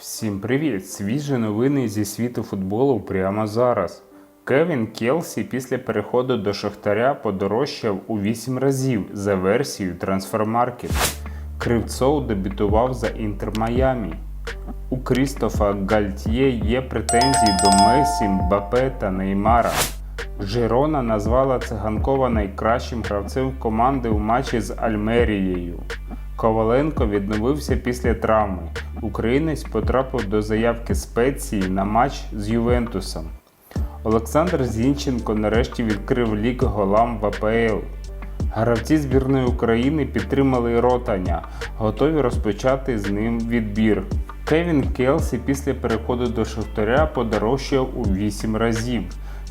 Всім привіт! Свіжі новини зі світу футболу прямо зараз. Кевін Келсі після переходу до Шахтаря подорожчав у 8 разів за версією Трансфермаркет. Кривцов дебютував за Інтер Майамі. У Крістофа Гальтьє є претензії до Месі, Мбапе та Неймара. Жирона назвала Циганкова найкращим гравцем команди у матчі з Альмерією. Коваленко відновився після травми. Українець потрапив до заявки спеції на матч з Ювентусом. Olександр Зінченко нарешті відкрив лік голам в АПЛ. Гравці збірної України підтримали ротаня, готові розпочати з ним відбір. Кевін Келсі після переходу до Шахтаря подорожчав у 8 разів.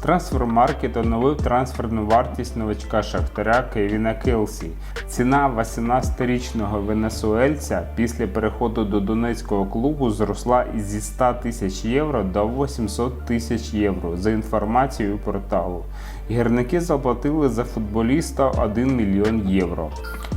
Трансфермаркет оновив трансферну вартість новачка Шахтаря Кевіна Келсі. Ціна 18-річного венесуельця після переходу до донецького клубу зросла зі 100 тисяч євро до 800 тисяч євро за інформацією порталу. Гірники заплатили за футболіста 1 мільйон євро.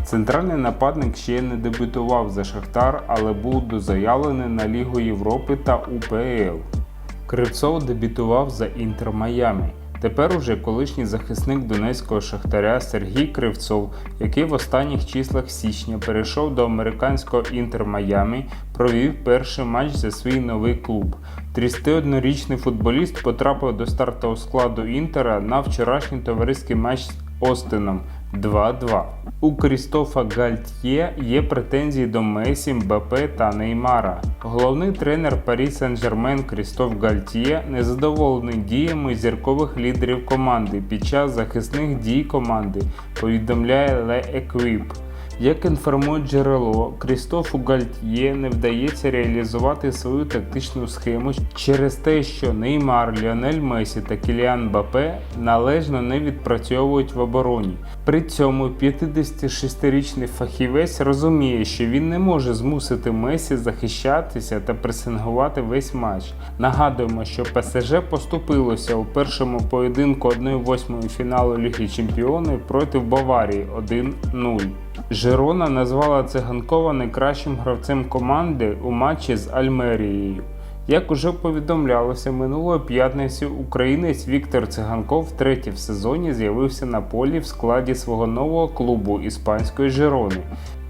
Центральний нападник ще не дебютував за Шахтар, але був дозаявлений на Лігу Європи та УПЛ. Кривцов дебютував за Інтер Майамі. Тепер уже колишній захисник донецького шахтаря Сергій Кривцов, який в останніх числах січня перейшов до американського Інтер Майамі, провів перший матч за свій новий клуб. 31-річний футболіст потрапив до стартового складу Інтера на вчорашній товариський матч з Остином 2-2. У Крістофа Гальтьє є претензії до Месі, Мбапе та Неймара. Головний тренер Парі Сен-Жермен Крістоф Гальтьє незадоволений діями зіркових лідерів команди під час захисних дій команди, повідомляє Le Equipe. Як інформує джерело, Крістофу Гальтьє не вдається реалізувати свою тактичну схему через те, що Неймар, Ліонель Месі та Кіліан Бапе належно не відпрацьовують в обороні. При цьому 56-річний фахівець розуміє, що він не може змусити Месі захищатися та пресингувати весь матч. Нагадуємо, що ПСЖ поступилося у першому поєдинку 1-8 фіналу Ліги Чемпіонів проти Баварії 1-0. Жирона назвала Циганкова найкращим гравцем команди у матчі з Альмерією. Як уже повідомлялося минулої п'ятниці, українець Віктор Циганков втретє в сезоні з'явився на полі в складі свого нового клубу іспанської Жирони,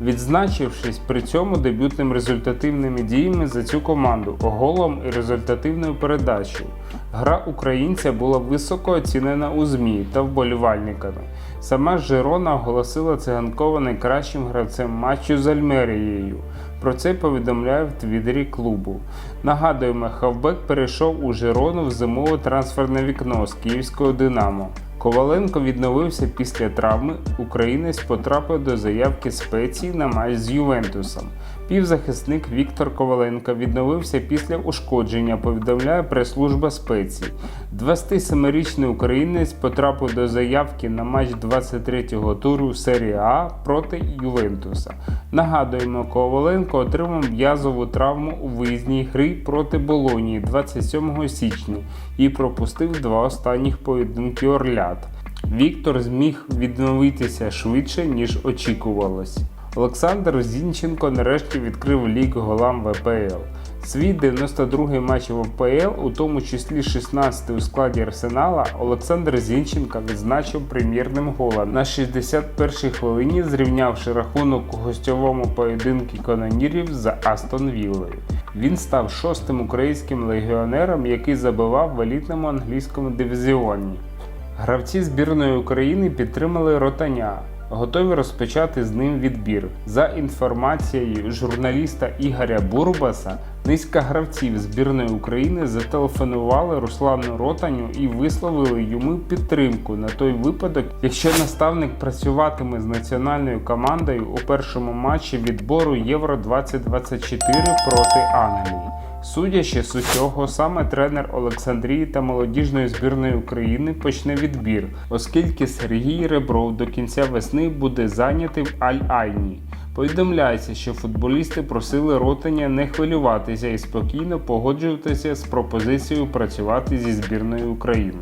відзначившись при цьому дебютним результативними діями за цю команду, голом і результативною передачею. Гра українця була високо оцінена у ЗМІ та вболівальниками. Сама Жирона оголосила Циганкова найкращим гравцем матчу з Альмерією. Про це повідомляє в твіттері клубу. Нагадуємо, Хавбек перейшов у Жирону в зимове трансферне вікно з київського Динамо. Коваленко відновився після травми. Українець потрапив до заявки спеції на матч з Ювентусом. Півзахисник Віктор Коваленко відновився після ушкодження, повідомляє прес-служба спеції. 27-річний українець потрапив до заявки на матч 23-го туру серії А проти Ювентуса. Нагадуємо, Коваленко отримав м'язову травму у виїзній грі проти Болонії 27 січня і пропустив два останніх поєдинки Орлят. Віктор зміг відновитися швидше, ніж очікувалось. Олександр Зінченко нарешті відкрив лік голам ВПЛ. Свій 92-й матч в ВПЛ, у тому числі 16-й у складі Арсенала, Олександр Зінченко відзначив прем'єрним голом на 61-й хвилині, зрівнявши рахунок у гостьовому поєдинку канонірів за Астон Віллою. Він став шостим українським легіонером, який забивав в елітному англійському дивізіоні. Гравці збірної України підтримали ротаня, готові розпочати з ним відбір. За інформацією журналіста Ігоря Бурбаса, низка гравців збірної України зателефонували Руслану Ротаню і висловили йому підтримку на той випадок, якщо наставник працюватиме з національною командою у першому матчі відбору Євро 2024 проти Англії. Судячи з усього, саме тренер Олександрії та молодіжної збірної України почне відбір, оскільки Сергій Ребров до кінця весни буде зайнятий в Аль-Айні. Повідомляється, що футболісти просили ротання не хвилюватися і спокійно погоджуватися з пропозицією працювати зі збірною України.